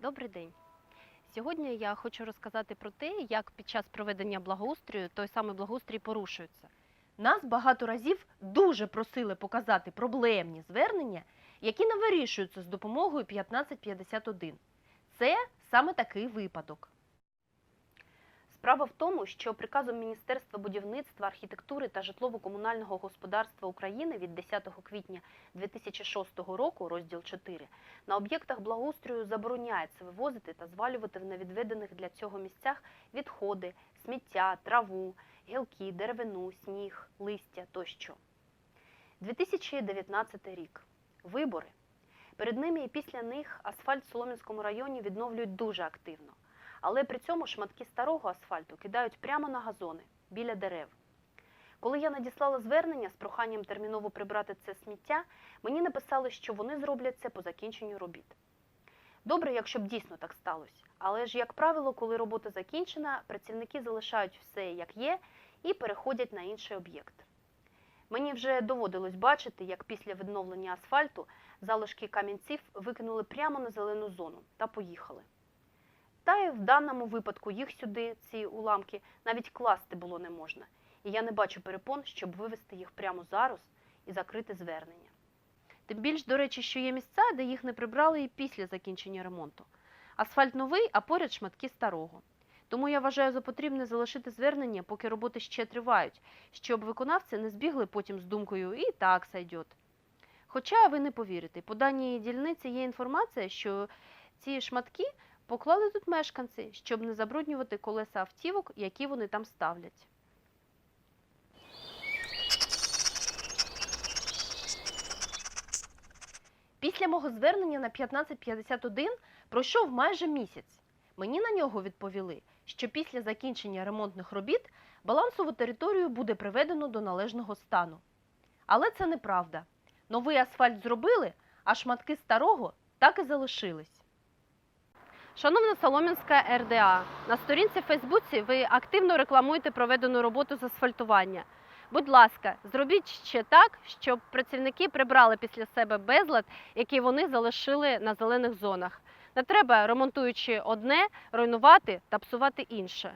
Добрий день. Сьогодні я хочу розказати про те, як під час проведення благоустрою той самий благоустрій порушується. Нас багато разів дуже просили показати проблемні звернення, які не вирішуються з допомогою 1551. Це саме такий випадок. Справа в тому, що приказом Міністерства будівництва, архітектури та житлово-комунального господарства України від 10 квітня 2006 року, розділ 4, на об'єктах благоустрою забороняється вивозити та звалювати в невідведених для цього місцях відходи, сміття, траву, гілки, деревину, сніг, листя тощо. 2019 рік. Вибори. Перед ними і після них асфальт в Солом'янському районі відновлюють дуже активно. Але при цьому шматки старого асфальту кидають прямо на газони біля дерев. Коли я надіслала звернення з проханням терміново прибрати це сміття, мені написали, що вони зроблять це по закінченню робіт. Добре, якщо б дійсно так сталося. Але ж, як правило, коли робота закінчена, працівники залишають все як є і переходять на інший об'єкт. Мені вже доводилось бачити, як після відновлення асфальту залишки камінців викинули прямо на зелену зону та поїхали. Та й в даному випадку їх сюди, ці уламки, навіть класти було не можна. І я не бачу перепон, щоб вивезти їх прямо зараз і закрити звернення. Тим більш, до речі, що є місця, де їх не прибрали і після закінчення ремонту. Асфальт новий, а поряд шматки старого. Тому я вважаю за потрібне залишити звернення, поки роботи ще тривають, щоб виконавці не збігли потім з думкою і так сайдет. Хоча ви не повірите, по даній дільниці є інформація, що ці шматки поклали тут мешканці, щоб не забруднювати колеса автівок, які вони там ставлять. Після мого звернення на 1551 пройшов майже місяць. Мені на нього відповіли, що після закінчення ремонтних робіт балансову територію буде приведено до належного стану. Але це неправда. Новий асфальт зробили, а шматки старого так і залишились. Шановна Солом'янська РДА, на сторінці Фейсбуці ви активно рекламуєте проведену роботу з асфальтування. Будь ласка, зробіть ще так, щоб працівники прибрали після себе безлад, який вони залишили на зелених зонах. Не треба, ремонтуючи одне, руйнувати та псувати інше.